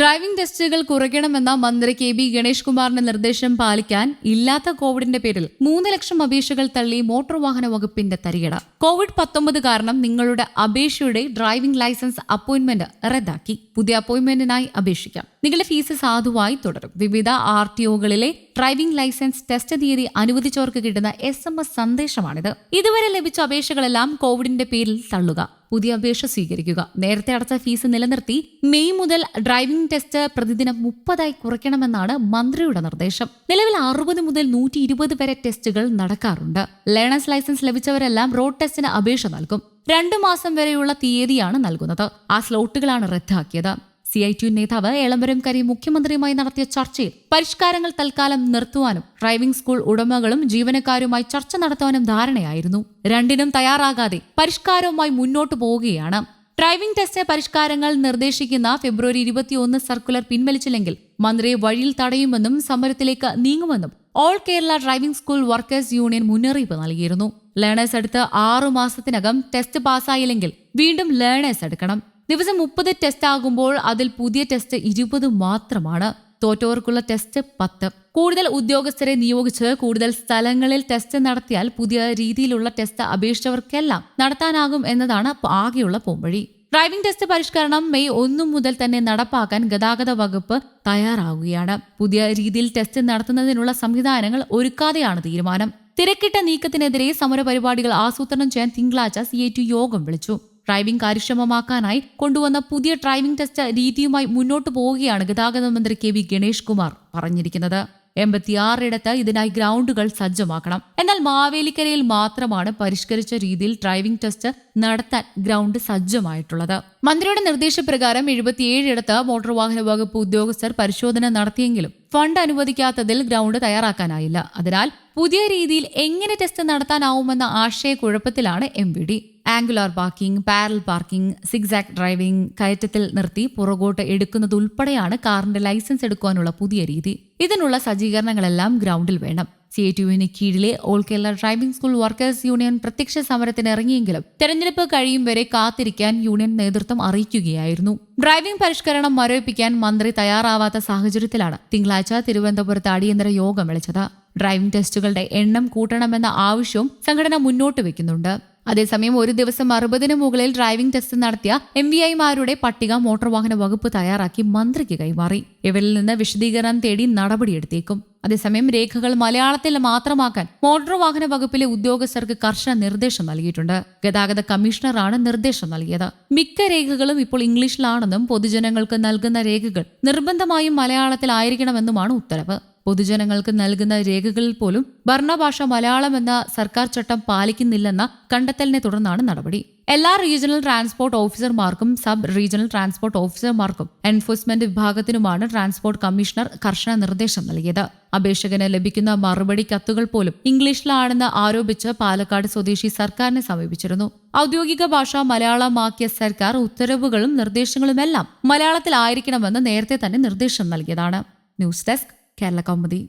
Driving ടെസ്റ്റുകൾ കുറയ്ക്കണമെന്ന മന്ത്രി K B Ganesh കുമാറിന്റെ നിർദ്ദേശം പാലിക്കാൻ ഇല്ലാത്ത കോവിഡിന്റെ പേരിൽ മൂന്ന് ലക്ഷം അപേക്ഷകൾ തള്ളി മോട്ടോർ വാഹന വകുപ്പിന്റെ തരികട. കോവിഡ് പത്തൊമ്പത് കാരണം നിങ്ങളുടെ അപേക്ഷയുടെ ഡ്രൈവിംഗ് ലൈസൻസ് അപ്പോയിന്റ്മെന്റ് റദ്ദാക്കി. പുതിയ അപ്പോയിന്റ്മെന്റിനായി അപേക്ഷിക്കാം. നിങ്ങളുടെ ഫീസ് സാധുവായി തുടരും. വിവിധ ആർ ടി ഒകളിലെ ഡ്രൈവിംഗ് ലൈസൻസ് ടെസ്റ്റ് തീയതി അനുവദിച്ചവർക്ക് കിട്ടുന്ന എസ് എം എസ് സന്ദേശമാണിത്. ഇതുവരെ ലഭിച്ച അപേക്ഷകളെല്ലാം കോവിഡിന്റെ പേരിൽ തള്ളുക. പുതിയ അപേക്ഷ സ്വീകരിക്കുക. നേരത്തെ അടച്ച ഫീസ് നിലനിർത്തി മെയ് മുതൽ ഡ്രൈവിംഗ് ടെസ്റ്റ് പ്രതിദിനം മുപ്പതായി കുറയ്ക്കണമെന്നാണ് മന്ത്രിയുടെ നിർദ്ദേശം. നിലവിൽ അറുപത് മുതൽ നൂറ്റി ഇരുപത് വരെ ടെസ്റ്റുകൾ നടക്കാറുണ്ട്. ലേണേഴ്സ് ലൈസൻസ് ലഭിച്ചവരെല്ലാം റോഡ് ടെസ്റ്റിന് അപേക്ഷ നൽകും. രണ്ടു മാസം വരെയുള്ള തീയതിയാണ് നൽകുന്നത്. ആ സ്ലോട്ടുകളാണ് റദ്ദാക്കിയത്. സി ഐ ടി നേതാവ് എളമ്പരം കരി മുഖ്യമന്ത്രിയുമായി നടത്തിയ ചർച്ചയിൽ പരിഷ്കാരങ്ങൾ തൽക്കാലം നിർത്തുവാനും ഡ്രൈവിംഗ് സ്കൂൾ ഉടമകളും ജീവനക്കാരുമായി ചർച്ച നടത്താനും ധാരണയായിരുന്നു. രണ്ടിനും തയ്യാറാകാതെ പരിഷ്കാരവുമായി മുന്നോട്ടു പോവുകയാണ്. ഡ്രൈവിംഗ് ടെസ്റ്റ് പരിഷ്കാരങ്ങൾ നിർദ്ദേശിക്കുന്ന ഫെബ്രുവരി ഇരുപത്തിയൊന്ന് സർക്കുലർ പിൻവലിച്ചില്ലെങ്കിൽ മന്ത്രിയെ വഴിയിൽ തടയുമെന്നും സമരത്തിലേക്ക് നീങ്ങുമെന്നും all Kerala driving school workers union മുന്നറിയിപ്പ് നൽകിയിരുന്നു. ലേണേഴ്സ് എടുത്ത് ആറു മാസത്തിനകം ടെസ്റ്റ് പാസ്സായില്ലെങ്കിൽ വീണ്ടും ലേണേഴ്സ് എടുക്കണം. ദിവസം മുപ്പത് ടെസ്റ്റ് ആകുമ്പോൾ അതിൽ പുതിയ ടെസ്റ്റ് ഇരുപത് മാത്രമാണ്. തോറ്റവർക്കുള്ള ടെസ്റ്റ് പത്ത്. കൂടുതൽ ഉദ്യോഗസ്ഥരെ നിയോഗിച്ച് കൂടുതൽ സ്ഥലങ്ങളിൽ ടെസ്റ്റ് നടത്തിയാൽ പുതിയ രീതിയിലുള്ള ടെസ്റ്റ് അപേക്ഷിച്ചവർക്കെല്ലാം നടത്താനാകും എന്നതാണ് ആകെയുള്ള പോംവഴി. ഡ്രൈവിംഗ് ടെസ്റ്റ് പരിഷ്കരണം മെയ് ഒന്നു മുതൽ തന്നെ നടപ്പാക്കാൻ ഗതാഗത വകുപ്പ് തയ്യാറാവുകയാണ്. പുതിയ രീതിയിൽ ടെസ്റ്റ് നടത്തുന്നതിനുള്ള സംവിധാനങ്ങൾ ഒരുക്കാതെയാണ് തീരുമാനം. തിരക്കിട്ട നീക്കത്തിനെതിരെ സമരപരിപാടികൾ ആസൂത്രണം ചെയ്യാൻ തിങ്കളാഴ്ച സി യോഗം വിളിച്ചു. ഡ്രൈവിംഗ് കാര്യക്ഷമമാക്കാനായി കൊണ്ടുവന്ന പുതിയ ഡ്രൈവിംഗ് ടെസ്റ്റ് രീതിയുമായി മുന്നോട്ടു പോവുകയാണ് ഗതാഗത മന്ത്രി കെ വി ഗണേഷ് കുമാർ പറഞ്ഞിരിക്കുന്നത്. എൺപത്തിയാറിടത്ത് ഇതിനായി ഗ്രൗണ്ടുകൾ സജ്ജമാക്കണം. എന്നാൽ മാവേലിക്കരയിൽ മാത്രമാണ് പരിഷ്കരിച്ച രീതിയിൽ ഡ്രൈവിംഗ് ടെസ്റ്റ് നടത്താൻ ഗ്രൗണ്ട് സജ്ജമായിട്ടുള്ളത്. മന്ത്രിയുടെ നിർദ്ദേശപ്രകാരം എഴുപത്തിയേഴിടത്ത് മോട്ടോർ വാഹന വകുപ്പ് ഉദ്യോഗസ്ഥർ പരിശോധന നടത്തിയെങ്കിലും ഫണ്ട് അനുവദിക്കാത്തതിൽ ഗ്രൗണ്ട് തയ്യാറാക്കാനായില്ല. അതിനാൽ പുതിയ രീതിയിൽ എങ്ങനെ ടെസ്റ്റ് നടത്താനാവുമെന്ന ആശയക്കുഴപ്പത്തിലാണ് M V angular parking parallel parking zigzag driving കയറ്റത്തിൽ നിർത്തി പുറകോട്ട് എടുക്കുന്നതുൾപ്പെടെയാണ് കാറിന്റെ ലൈസൻസ് എടുക്കാനുള്ള പുതിയ രീതി. ഇതിനുള്ള സജ്ജീകരണങ്ങളെല്ലാം ഗ്രൗണ്ടിൽ വേണം. സി ഐ ടിയുവിന് കീഴിലെ all Kerala driving school workers union പ്രത്യക്ഷ സമരത്തിന് ഇറങ്ങിയെങ്കിലും തെരഞ്ഞെടുപ്പ് കഴിയും വരെ കാത്തിരിക്കാൻ യൂണിയൻ നേതൃത്വം അറിയിക്കുകയായിരുന്നു. ഡ്രൈവിംഗ് പരിഷ്കരണം മരവിപ്പിക്കാൻ മന്ത്രി തയ്യാറാവാത്ത സാഹചര്യത്തിലാണ് തിങ്കളാഴ്ച തിരുവനന്തപുരത്ത് അടിയന്തര യോഗം വിളിച്ചത്. ഡ്രൈവിംഗ് ടെസ്റ്റുകളുടെ എണ്ണം കൂട്ടണമെന്ന ആവശ്യവും സംഘടന മുന്നോട്ട് വെക്കുന്നുണ്ട് അതേസമയം ഒരു ദിവസം അറുപതിനു മുകളിൽ ഡ്രൈവിംഗ് ടെസ്റ്റ് നടത്തിയ എം വി ഐമാരുടെ പട്ടിക മോട്ടോർ വാഹന വകുപ്പ് തയ്യാറാക്കി മന്ത്രിക്ക് കൈമാറി. ഇവരിൽ നിന്ന് വിശദീകരണം തേടി നടപടിയെടുത്തേക്കും. അതേസമയം രേഖകൾ മലയാളത്തിൽ മാത്രമാക്കാൻ മോട്ടോർ വാഹന വകുപ്പിലെ ഉദ്യോഗസ്ഥർക്ക് കർശന നിർദ്ദേശം നൽകിയിട്ടുണ്ട്. ഗതാഗത കമ്മീഷണറാണ് നിർദ്ദേശം നൽകിയത്. മിക്ക രേഖകളും ഇപ്പോൾ ഇംഗ്ലീഷിലാണെന്നും പൊതുജനങ്ങൾക്ക് നൽകുന്ന രേഖകൾ നിർബന്ധമായും മലയാളത്തിലായിരിക്കണമെന്നുമാണ് ഉത്തരവ്. പൊതുജനങ്ങൾക്ക് നൽകുന്ന രേഖകളിൽ പോലും ഭരണഭാഷ മലയാളം എന്ന സർക്കാർ ചട്ടം പാലിക്കുന്നില്ലെന്ന കണ്ടെത്തലിനെ തുടർന്നാണ് നടപടി. എല്ലാ റീജിയണൽ ട്രാൻസ്പോർട്ട് ഓഫീസർമാർക്കും സബ് റീജിയണൽ ട്രാൻസ്പോർട്ട് ഓഫീസർമാർക്കും എൻഫോഴ്സ്മെന്റ് വിഭാഗത്തിനുമാണ് ട്രാൻസ്പോർട്ട് കമ്മീഷണർ കർശന നിർദ്ദേശം നൽകിയത്. അപേക്ഷകന് ലഭിക്കുന്ന മറുപടി കത്തുകൾ പോലും ഇംഗ്ലീഷിലാണെന്ന് ആരോപിച്ച് പാലക്കാട് സ്വദേശി സർക്കാരിനെ സമീപിച്ചിരുന്നു. ഔദ്യോഗിക ഭാഷ മലയാളമാക്കിയ സർക്കാർ ഉത്തരവുകളും നിർദ്ദേശങ്ങളുമെല്ലാം മലയാളത്തിലായിരിക്കണമെന്ന് നേരത്തെ തന്നെ നിർദ്ദേശം നൽകിയതാണ്. News desk Kerala Kaumudi.